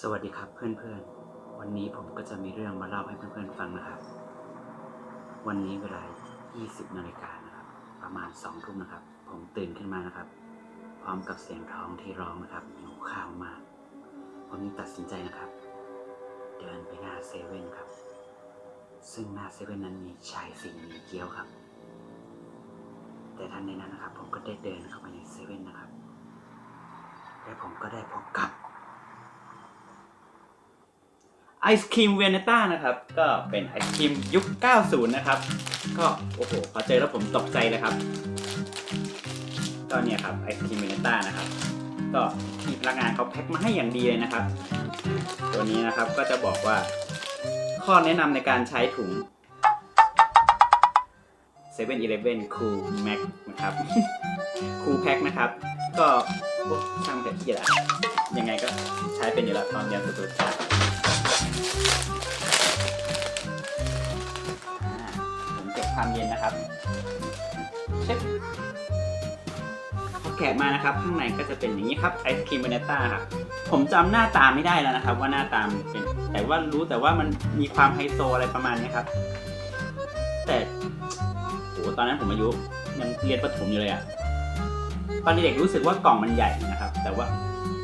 สวัสดีครับเพื่อนๆ วันนี้ผมก็จะมีเรื่องมาเล่าให้เพื่อนๆฟังนะครับ วันนี้เวลา 20 นาฬิกานะครับ ประมาณ 2 ทุ่มนะครับ ผมตื่นขึ้นมานะครับ พร้อมกับเสียงท้องที่ร้องนะครับหิวข้าวมาก ผมจึงตัดสินใจนะครับ เดินไปหน้าเซเว่นครับ ซึ่งหน้าเซเว่นนั้นมีชายสิงมีเกี๊ยวครับ แต่ทันในนั้นนะครับ ผมก็ได้เดินเข้าไปในเซเว่นนะครับ และผมก็ได้พบกับ ไอศครีมเวเนต้านะครับ ก็เป็นไอศครีมยุค 90 นะครับ ก็โอ้โหพอเจอแล้วผมตกใจเลยครับ ก็เนี่ยครับไอศครีมเวเนต้านะครับ ก็ที่พนักงานเขาแพ็คมาให้อย่างดีเลยนะครับ ตัวนี้นะครับก็จะบอกว่า ข้อแนะนำในการใช้ถุง 7-Eleven Cool Max นคูลแม็กนะครับ Cool Pack นะครับ ก็โอ้ช่างแต่ที่ละยังไงก็ใช้เป็นอยู่แล้วตอนเรียนสุดๆ ผมเก็บความเย็นนะครับเช็ดพอแกะมานะครับข้างในก็จะเป็นอย่างนี้ครับไอศครีมเวเนต้าครับผมจำหน้าตาไม่ได้แล้วนะครับ ว่าหน้าตามเป็นแต่ว่ารู้แต่ว่ามันมีความไฮโซอะไรประมาณนี้ครับ แต่โหตอนนั้นผมอายุยังเรียนประถมอยู่เลยอะตอนเด็กรู้สึกว่ากล่องมันใหญ่นะครับ แต่ว่า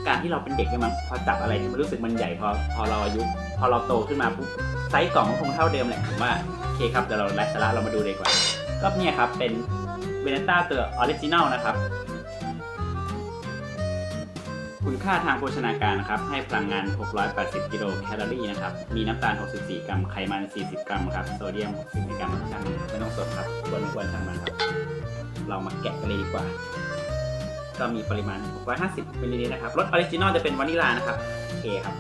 การที่เราเป็นเด็กเนี่ยมันพอจับอะไรมันรู้สึกมันใหญ่พอพอเราอายุ พอเราโตขึ้นมาปุ๊บไซส์กล่องก็คงเท่าเดิมแหละผมว่าโอเคครับเดี๋ยวเราไลฟ์สาระเรามาดูเลยดีกว่า ก็เนี่ยครับเป็นเวเนต้าตัวออริจินัลนะครับ คุณค่าทางโภชนาการนะครับ ให้พลังงาน 680 กิโลแคลอรี่นะครับ มีน้ำตาล 64 กรัม ไขมัน 40 กรัมครับ โซเดียม 60มิลลิกรัมช่างไม่ต้องสนครับควรควรช่างมันครับ เรามาแกะกันเลยดีกว่า ก็มีปริมาณ 650มิลลิลิตรนะครับรสออริจินอลจะเป็นวานิลานะครับโอเคครับ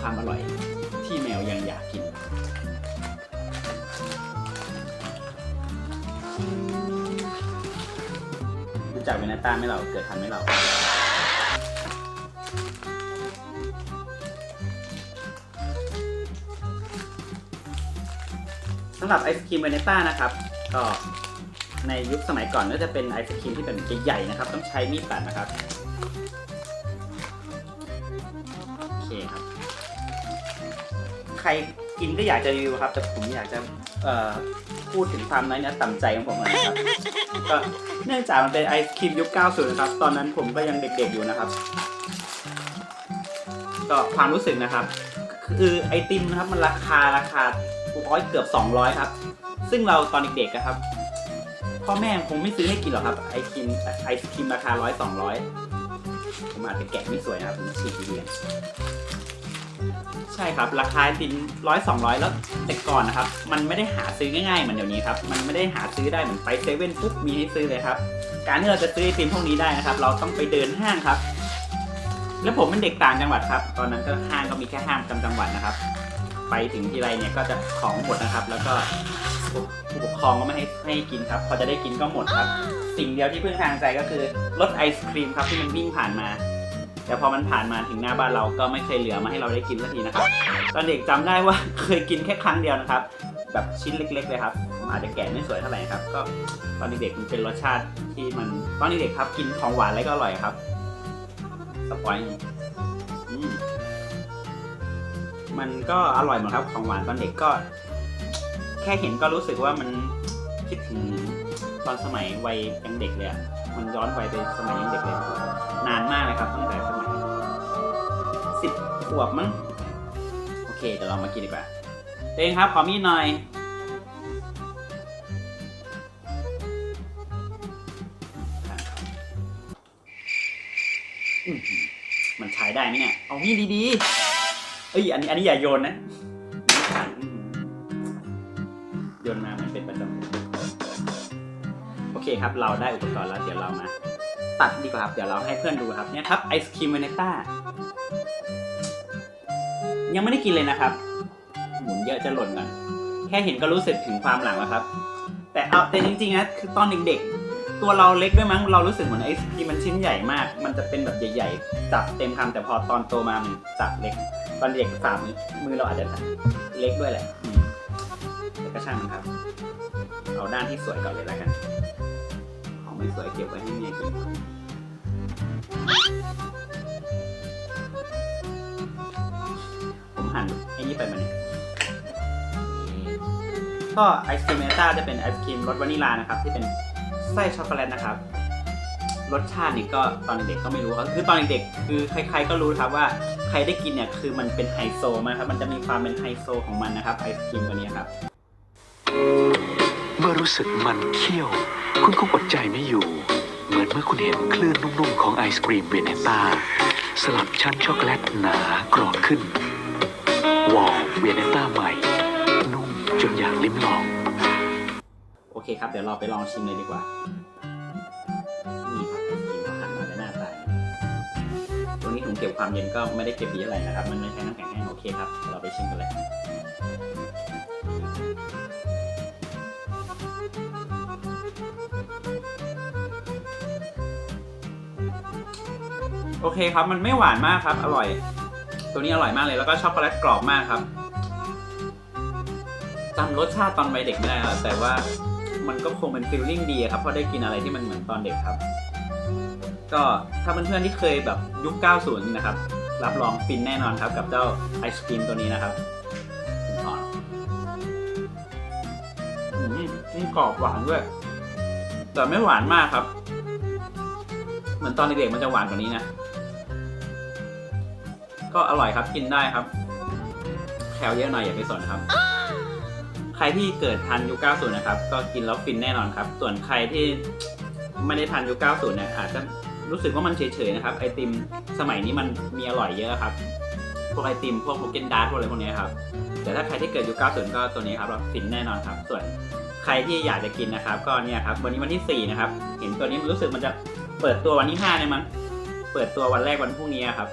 ความอร่อยที่แมวยังอยากกิน รู้จักเวเนต้าไหมเราเกิดทันไหมเรา สำหรับไอศครีมเวเนต้านะครับก็ในยุคสมัยก่อนก็จะเป็นไอศครีมที่เป็นใหญ่ๆนะครับ ต้องใช้มีดตัดนะครับโอเคครับ ใครกินก็อยากจะรีวิวครับ แต่ผมอยากจะเอ่อพูดถึงความน้อยเนื้อต่ำใจของผมหน่อยนะครับ ก็เนื่องจากมันเป็นไอศครีมยุค 90 นะครับ ตอนนั้นผมก็ยังเด็กๆอยู่นะครับ ก็ความรู้สึกนะครับ คือไอติมนะครับมันราคาราคา ร้อยเกือบ 200 ครับ ซึ่งเราตอนเด็กๆอะครับ พ่อแม่คงไม่ซื้อให้กินหรอกครับ ไอครีมไอศครีมราคาร้อยสองร้อยผมอาจจะแกะไม่สวยนะครับผมฉีกเรียนใช่ครับ ราคาไอติมร้อยสองร้อยแล้วแต่ก่อนนะครับ มันไม่ได้หาซื้อง่ายๆเหมือนเดี๋ยวนี้ครับ มันไม่ได้หาซื้อได้เหมือนไปเซเว่นปุ๊บมีให้ซื้อเลยครับ การที่เราจะซื้อไอติมพวกนี้ได้นะครับ เราต้องไปเดินห้างครับ แล้วผมเป็นเด็กต่างจังหวัดครับ ตอนนั้นก็ห้างก็มีแค่ห้างประจำจังหวัดนะครับ ไปถึงที่ไรเนี่ยก็จะของหมดนะครับ แล้วก็ผู้ปกครองก็ไม่ให้ให้กินครับ พอจะได้กินก็หมดครับ สิ่งเดียวที่พึ่งทางใจก็คือรถไอศครีมครับที่มันวิ่งผ่านมา แต่พอมันผ่านมาถึงหน้าบ้านเราก็ไม่เคยเหลือมาให้เราได้กินสักทีนะครับ ตอนเด็กจำได้ว่าเคยกินแค่ครั้งเดียวนะครับ แบบชิ้นเล็ก ๆ เลยครับอาจจะแกะไม่สวยเท่าไหร่ครับ ก็ตอนเด็กๆมันเป็นรสชาติที่มันตอนเด็กๆครับ กินของหวานอะไรก็อร่อยครับสปอยล์อืม มันก็อร่อยหมดครับของหวานตอนเด็กก็ แค่เห็นก็รู้สึกว่ามันคิดถึงตอนสมัยวัยยังเด็กเลยอะมันย้อนวัยไปสมัยยังเด็กเลยนานมากเลยครับตั้งแต่สมัยสิบขวบมั้งโอเคเดี๋ยวเรามากินดีกว่าเองครับขอมีดหน่อยมันใช้ได้ไหมเนี่ย เอามีดดีๆ เอ้ยอันนี้อันนี้อย่าโยนนะโยนมามันเป็นประจำโอเคครับ เราได้อุปกรณ์แล้วเดี๋ยวเรามาตัดดีกว่าครับเดี๋ยวเราให้เพื่อนดูครับเนี่ยครับไอศครีมเวเนต้ายังไม่ได้กินเลยนะครับ หมุนเยอะจะหล่นก่อนแค่เห็นก็รู้สึกถึงความหลังแล้วครับ แต่เอาแต่จริงๆนะคือตอนเด็กๆตัวเราเล็กด้วยมั้งเรารู้สึกเหมือนไอศครีมมันชิ้นใหญ่มาก มันจะเป็นแบบใหญ่ๆจับเต็มคำแต่พอตอนโตมามันจับเล็ก ตอนเด็กฝ่ามือมือเราอาจจะเล็กด้วยแหละแต่ก็ช่างมันครับ เอาด้านที่สวยก่อนเลยแล้วกัน ของไม่สวยเก็บไว้ให้เมียกินผมหั่นไอ้นี่ไปมันเนี่ยก็ไอศครีมเมต้าจะเป็นไอศครีมรสวานิลานะครับ ที่เป็นไส้ช็อกโกแลตนะครับ รสชาตินี่ก็ตอนเด็กๆก็ไม่รู้ครับคือตอนเด็กๆคือใคร ๆก็รู้ครับว่าใครได้กินเนี่ยคือมันเป็นไฮโซมากครับมันจะมีความเป็นไฮโซของมันนะครับไอศครีมตัวนี้ครับ เมื่อรู้สึกมันเคี้ยว คุณคงอดใจไม่อยู่ เหมือนเมื่อคุณเห็นคลื่นนุ่มๆของไอศกรีมเวเนต้าสลับชั้นช็อกโกแลตหนากรอบขึ้น วอลเวเนต้าใหม่ นุ่มจนอยากลิ้มลอง โอเคครับ เดี๋ยวเราไปลองชิมเลยดีกว่า ตรงนี้ถุงเก็บความเย็นก็ไม่ได้เก็บดีอะไรนะครับ มันไม่ใช้น้ำแข็งแห้งโอเคครับ เราไปชิมกันเลยโอเคครับ มันไม่หวานมากครับ อร่อย ตัวนี้อร่อยมากเลย แล้วก็ช็อกโกแลตกรอบมากครับจำรสชาติตอนวัยเด็กไม่ได้ครับแต่ว่ามันก็คงเป็นฟีลลิ่งดีครับเพราะได้กินอะไรที่มันเหมือนตอนเด็กครับ ก็ถ้าเพื่อนๆที่เคยแบบยุค 90 นะครับ รับรองฟินแน่นอนครับ กับเจ้าไอศครีมตัวนี้นะครับอ่อมนี่กรอบหวานด้วย แต่ไม่หวานมากครับ เหมือนตอนเด็กๆมันจะหวานกว่านี้นะ ก็อร่อยครับกินได้ครับ แคลเยอะหน่อยอย่าไปสนครับใครที่เกิดทันยุค 90 นะครับ ก็กินแล้วฟินแน่นอนครับ ส่วนใครที่ ไม่ได้ทันยุค90เนี่ยอาจจะรู้สึกว่ามันเฉยๆนะครับไอติมสมัยนี้มันมีอร่อยเยอะครับพวกไอติมพวกโมเกนดาร์พวกอะไรพวกนี้ครับแต่ถ้าใครที่เกิดยุค90 ก็ตัวนี้ครับเราฟินแน่นอนครับ ส่วนใครที่อยากจะกินนะครับ ก็เนี่ยครับวันนี้วันที่ 4 นะครับ เห็นตัวนี้รู้สึกมันจะเปิดตัววันที่5เนี่ยมั้งเปิดตัววันแรกวันพรุ่งนี้ครับ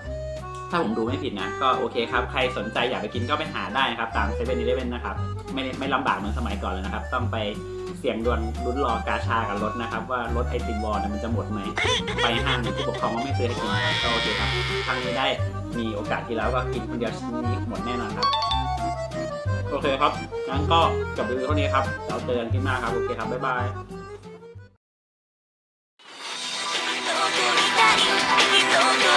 ถ้าผมดูไม่ผิดนะ ก็โอเคครับ ใครสนใจอยากไปกินก็ไปหาได้นะครับ ตามเซเว่นอีเลฟเว่นนะครับ ไม่ไม่ลำบากเหมือนสมัยก่อนเลยนะครับ ต้องไป เสียงดวนลุ้นรอกาชากับรถนะครับ ว่ารถไอติมวอลเนี่ยมันจะหมดไหมไปห้างเนี่ผู้ปกครองก็ไม่ซื้อให้กินรัก็โอเคครับครั้งนี้ได้มีโอกาสที่แล้วก็กินคนเดียวชิ้นนี้หมดแน่นอนครับโอเคครับงั้นก็จบรีวิวเท่านี้ครับเราเตือนที่หน้าครับโอเคครับบ๊ายบาย「どこにいたい」